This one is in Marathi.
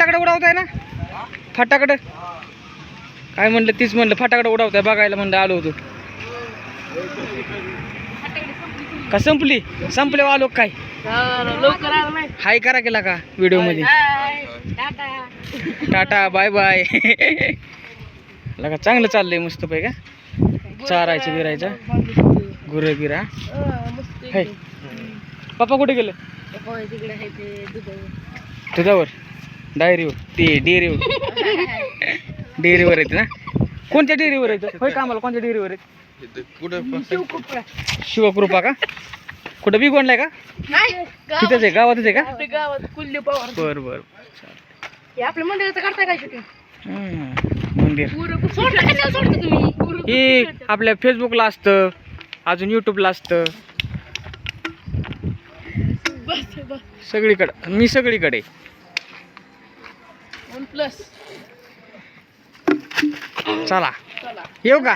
फटाकडे उडवताय ना? फटाकडे? काय म्हणलं तीच म्हणलं फटाकडे उडवताय बघायला म्हणलं आलो होतो. का संपली? संपले आलो काय? हाय करा केला का व्हिडिओमध्ये टाटा टाटा बाय बाय. लगा चांगलं चाललंय मस्त पैकी का चारायचं बिरायचं. गुरं हे पप्पा कुठे गेले? आहे दुधावर. डायरीवर ते डेअरीवर डेअरीवर येते ना? कोणत्या डेअरीवर येतं होय का आम्हाला कोणत्या डेअरीवर आहेत? शिवकृपा. शिवकृपा का? कुठं बी गोंडलाय का? नाही, तिथंच आहे गावातच आहे का? आपल्या गावात कुल्ली पवार. बर बर. हे आपल्या मंदिराचं करताय काय शूटिंग? हम्म, मंदिर. सोडलं कशाला सोडता तुम्ही? पोरं हे आपल्या फेसबुकला असतं अजून यूट्यूबला असतं. बस बस. सगळीकडं मी सगळीकडे. One plus. चला. येऊ का?